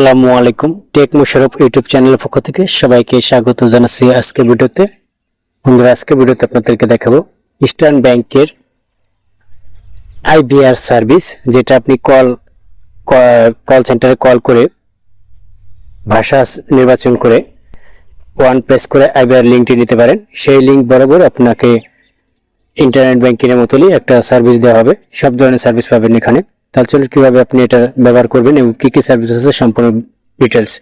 আসসালামু আলাইকুম take Musharraf YouTube চ্যানেলের পক্ষ থেকে সবাইকে স্বাগত জানাচ্ছি আজকে ভিডিওতে। বন্ধুরা আজকে ভিডিওতে আপনাদেরকে দেখাবো ইস্টার্ন ব্যাংকের আইবিআর সার্ভিস, যেটা আপনি কল কল সেন্টারে কল করে ভাষা নির্বাচন করে ওয়ান প্রেস করে আইবিআর লিঙ্কটি নিতে পারেন। সেই লিঙ্ক বরাবর আপনাকে ইন্টারনেট ব্যাংকিংয়ের মতোই একটা সার্ভিস দেওয়া হবে। সব ধরনের সার্ভিস পাবেন এখানে। তাহলে চলুন কীভাবে আপনি এটা ব্যবহার করবেন এবং কি কি সার্ভিস আছে, সম্পূর্ণ ডিটেলস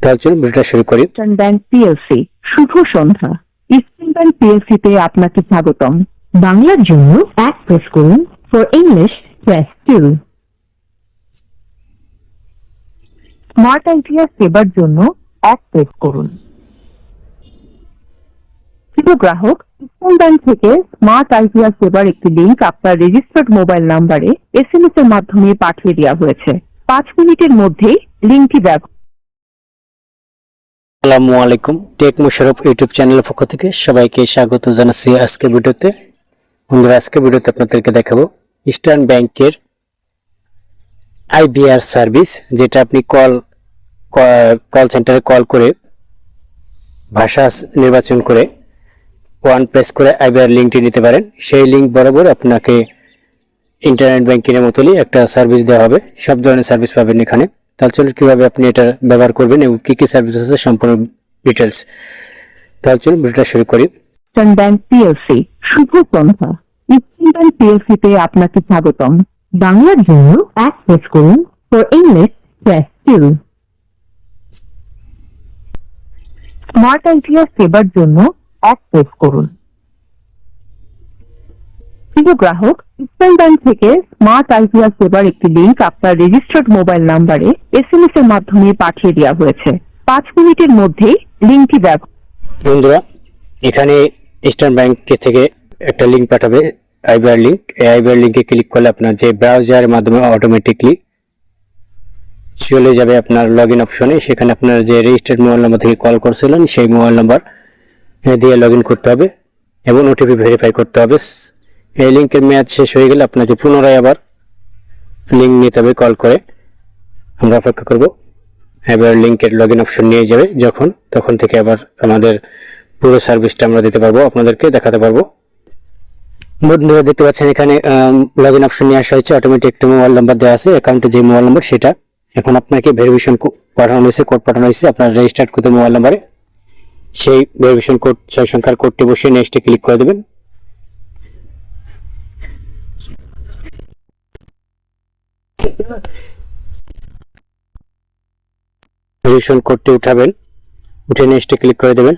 তাহলে চলুন ভিডিওটা শুরু করি। ব্যাংক পিএলসি শুভ সন্ধ্যা। ইস্টার্ন ব্যাংক পিএলসি তে আপনাকে স্বাগতম। বাংলার জন্য এক প্রেস করুন for English press two smart idea সেবার জন্য এক প্রেস করুন। প্রিয় গ্রাহক ইস্টার্ন ব্যাংক থেকে স্মার্ট আইডিয়া সেবার একটি লিংক আপনার রেজিস্টার্ড মোবাইল নাম্বারে এসএমএস এর মাধ্যমে পাঠিয়ে দেওয়া হয়েছে। পাঁচ মিনিটের মধ্যেই লিঙ্কটি ব্যবহার আসসালামু আলাইকুম। টেক মুশারফ ইউটিউব চ্যানেলের পক্ষ থেকে সবাইকে স্বাগত জানাচ্ছি আজকে ভিডিওতে। বন্ধুরা আজকে ভিডিওতে আপনাদেরকে দেখাবো ইস্টার্ন ব্যাংকের আইবিআর সার্ভিস যেটা আপনি কল কল সেন্টারে কল করে ভাষা নির্বাচন করে ওয়ান প্রেস করে আইবিআর লিঙ্কটি নিতে পারেন। সেই লিঙ্ক বরাবর আপনাকে ইন্টারনেট ব্যাংকিংয়ের মতোই একটা সার্ভিস দেওয়া হবে। সব ধরনের সার্ভিস পাবেন এখানে। তাহলে চলুন কীভাবে আপনি এটা ব্যবহার করবেন এবং কি কি সার্ভিস আছে, সম্পূর্ণ ডিটেলস তাহলে চলুন ভিডিওটা শুরু করি। ইস্টার্ন আপনাকে স্বাগতম। বাংলার জন্য এক প্রেস করুন for English press two smart idea সেবার জন্য এক প্রেস করুন। প্রিয় গ্রাহক, ইস্টার্ন ব্যাংক থেকে স্মার্ট আইডিয়া সেবার একটি লিংক আপনার রেজিস্টার্ড মোবাইল নাম্বারে এসএমএস এর মাধ্যমে পাঠিয়ে দেওয়া হয়েছে। পাঁচ মিনিটের মধ্যেই লিঙ্কটি ব্যবহার বন্ধুরা, এখানে ইস্টার্ন ব্যাংক থেকে একটা লিঙ্ক পাঠাবে আইবিআর লিঙ্ক এই আইবিআর লিঙ্কে ক্লিক করলে আপনার যে ব্রাউজারের মাধ্যমে অটোমেটিকলি চলে যাবে আপনার লগ ইন অপশনে সেখানে আপনার যে রেজিস্টার্ড মোবাইল নম্বর থেকে কল করছিলেন, সেই মোবাইল নম্বর দিয়ে লগ করতে হবে এবং ওটিপি ভেরিফাই করতে হবে। এই লিঙ্কের মেয়াদ শেষ হয়ে গেলে আপনাকে পুনরায় আবার লিঙ্ক নিতে হবে কল করে। আমরা অপেক্ষা করব। এবার লিঙ্কের লগ ইন অপশন নিয়ে যাবে যখন, তখন থেকে আবার আমাদের পুরো সার্ভিসটা আমরা দিতে পারব, আপনাদেরকে দেখাতে পারব। বন্ধুরা, দেখতে পাচ্ছেন এখানে লগ ইন অপশন নিয়ে আসা হয়েছে। অটোমেটিক একটা মোবাইল নাম্বার দেওয়া আছে। অ্যাকাউন্টে যে মোবাইল নাম্বার সেটা এখন আপনাকে ভেরিফিকেশন পাঠানো হয়েছে কোড পাঠানো হয়েছে। আপনার রেজিস্টার্ড করতে মোবাইল নাম্বারে সেই ভেরিফিকেশন কোড ছয় সংখ্যার কোডটি বসিয়ে নেক্সটে ক্লিক করে দেবেন। ভেরিফিকেশন কোডটি উঠাবেন। উঠে নেক্সটে ক্লিক করে দেবেন।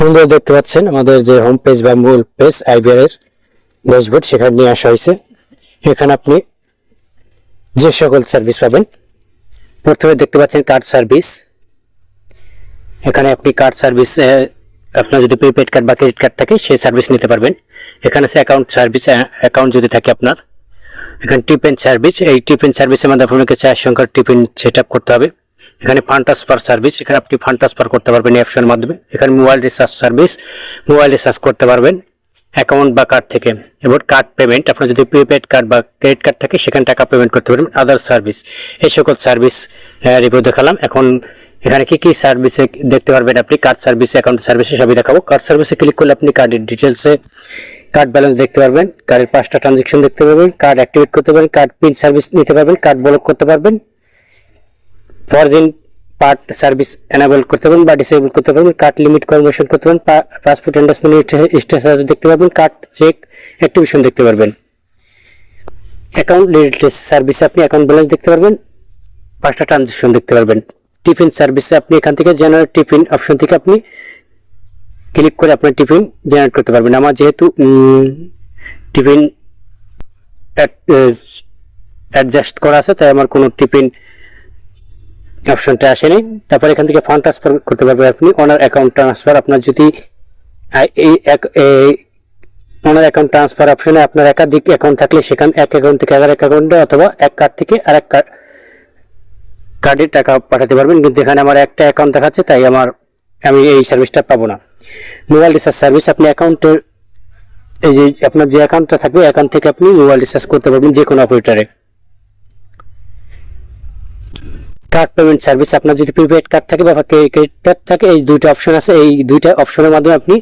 বন্ধুরা দেখতে পাচ্ছেন, আমাদের যে হোম পেজ বা মূল পেজ আইবিআর এর ড্যাশবোর্ড সেখানে নিয়ে আসা হয়েছে। এখানে আপনি যে সকল সার্ভিস পাবেন, প্রথমে দেখতে পাচ্ছেন কার্ড সার্ভিস এখানে আপনি কার্ড সার্ভিস আপনার যদি প্রিপেড কার্ড বা ক্রেডিট কার্ড থাকে, সেই সার্ভিস নিতে পারবেন। এখানে আছে অ্যাকাউন্ট সার্ভিস অ্যাকাউন্ট যদি থাকে আপনার। এখানে টিপেন সার্ভিস এই টিপেন সার্ভিসের মধ্যে আপনাকে চার সংখ্যার টিফিন সেট করতে হবে। এখানে ফান্ড ট্রান্সফার সার্ভিস, এখানে আপনি ফান্ড ট্রান্সফার করতে পারবেন অপশনের মাধ্যমে। এখানে mobile recharge service, mobile recharge করতে পারবেন অ্যাকাউন্ট বা কার্ড থেকে। এবার কার্ড পেমেন্ট, আপনার যদি প্রিপেড কার্ড বা ক্রেডিট কার্ড থাকে, সেখানে টাকা পেমেন্ট করতে পারবেন। আদার সার্ভিস, এই সকল সার্ভিস রিভিউ দেখালাম। এখন এখানে কি কি সার্ভিসে দেখতে পারবেন আপনি? কার্ড সার্ভিস, অ্যাকাউন্ট সার্ভিসে সবই দেখাবো। কার্ড সার্ভিসে ক্লিক করলে আপনি কার্ডের ডিটেলসে কার্ড ব্যালেন্স দেখতে পারবেন। কার্ডের পাঁচটা ট্রানজেকশন দেখতে পারবেন। কার্ড অ্যাক্টিভেট করতে পারবেন। কার্ড পিন সার্ভিস নিতে পারবেন। কার্ড ব্লক করতে পারবেন। ফরজিন পার্ট সার্ভিস এনাবেল করতে পারবেন বা ডিসেবল করতে পারবেন কার্ড লিমিট কনভার্সন করতে পারবেন পাসপোর্ট এন্ডাসমেন্ট স্ট্যাটাস দেখতে পারবেন কার্ড চেক অ্যাক্টিভেশন দেখতে পারবেন। অ্যাকাউন্ট রিলেটেড সার্ভিসে আপনি অ্যাকাউন্ট ব্যালেন্স দেখতে পারবেন, পাঁচটা ট্রানজেকশন দেখতে পারবেন। টিফিন সার্ভিসে আপনি এখান থেকে জেনারেট টিফিন অপশন থেকে আপনি ক্লিক করে আপনার টিফিন জেনারেট করতে পারবেন। আমার যেহেতু টিফিন অ্যাডজাস্ট করা আছে, তাই আমার কোনো টিফিন অপশনটা আসেনি। তারপর এখান থেকে ফান্ড ট্রান্সফার করতে পারবেন আপনি। ওনার অ্যাকাউন্ট ট্রান্সফার আপনার যদি এই ওনার অ্যাকাউন্ট ট্রান্সফার অপশনে আপনার একাধিক অ্যাকাউন্ট থাকলে সেখানে, এক অ্যাকাউন্ট থেকে আরেক অ্যাকাউন্টে অথবা এক কার্ড থেকে আরেক কার্ডে টাকা পাঠাতে পারবেন। কিন্তু এখানে আমার একটা অ্যাকাউন্ট দেখাচ্ছে, তাই আমার, আমি এই সার্ভিসটা পাবো না। মোবাইল রিচার্জ সার্ভিস আপনি অ্যাকাউন্টের এই যে আপনার যে অ্যাকাউন্টটা থাকবে অ্যাকাউন্ট থেকে আপনি মোবাইল রিচার্জ করতে পারবেন যে কোনো অপারেটরে কার্ড পেমেন্ট সার্ভিস আপনার যদি প্রিপেড কার্ড থাকে বা ক্রেডিট কার্ড থাকে, এই দুইটা অপশন আছে। এই দুইটা অপশনের মাধ্যমে আপনি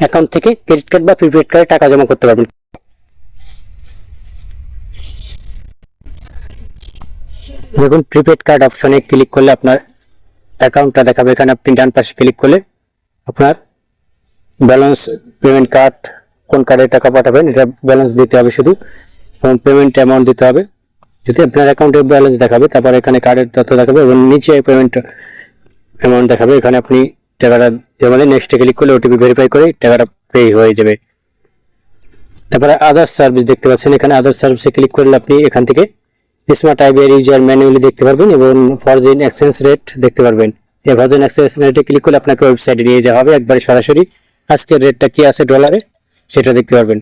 অ্যাকাউন্ট থেকে ক্রেডিট কার্ড বা প্রিপেড কার্ডে টাকা জমা করতে পারবেন। দেখুন প্রিপেড কার্ড অপশনে ক্লিক করলে আপনার অ্যাকাউন্টটা দেখাবে। এখানে আপনি ডান পাশে ক্লিক করলে আপনার ব্যালেন্স পেমেন্ট কার্ড কোন কার্ডে টাকা পাঠাবেন, এটা ব্যালেন্স দিতে হবে শুধু। এবং পেমেন্ট অ্যামাউন্ট দিতে হবে। যদি আপনার অ্যাকাউন্টের ব্যালেন্স দেখাবে, তারপর এখানে কার্ডের তথ্য দেখাবে এবং নিচে পেমেন্ট অ্যামাউন্ট দেখাবে, এখানে আপনি টাকাটা দিয়ে নেক্সটে ক্লিক করলে ওটিপি ভেরিফাই করে টাকাটা পে হয়ে যাবে। তারপরে আদার্স সার্ভিস দেখতে পাচ্ছেন, এখানে আদার্স সার্ভিসে ক্লিক করলে আপনি এখান থেকে স্মার্ট আইবিআর ইউজার ম্যানুয়ালি দেখতে পারবেন এবং ফরজেন এক্সচেঞ্জ রেট দেখতে পারবেন। এই ফরজেন এক্সচেঞ্জ রেটে ক্লিক করলে আপনাকে ওয়েবসাইটে নিয়ে যাওয়া হবে, একবারে সরাসরি আজকের রেটটা কি আছে ডলারে সেটা দেখতে পারবেন।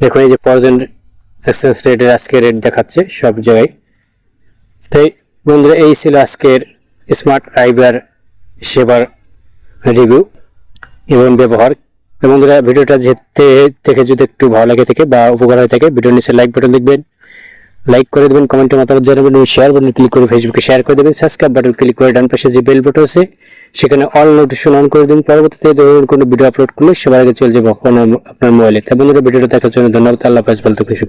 দেখুন, এই যে ফরজেন এক্সচেঞ্জ রেটের আজকের রেট দেখাচ্ছে সব জায়গায়। তাই বন্ধুরা, এই ছিল আজকের স্মার্ট ফাইবার সেবার রিভিউ এবং ব্যবহার। বন্ধুরা, ভিডিওটা যেতে থেকে যদি একটু ভালো লাগে থাকে বা উপকার হয়ে থাকে ভিডিও নিচে লাইক বাটন দেখবেন লাইক করে দেবেন কমেন্টে মতামত জানাবেন এবং শেয়ার বাটন ক্লিক করে ফেসবুকে শেয়ার করে দেবেন। সাবস্ক্রাইব বাটন ক্লিক করে ডান পাশে যে বেল বাটন আছে, সেখানে অল নোটিফিকেশন অন করে দিন। পরবর্তীতে ধরুন কোনো ভিডিও আপলোড করলে সবার আগে চলে যাব আপনার মোবাইলে তাই বন্ধুরা ভিডিওটা দেখার জন্য ধন্যবাদ। আল্লাহ হাফেজ বলতে খুশি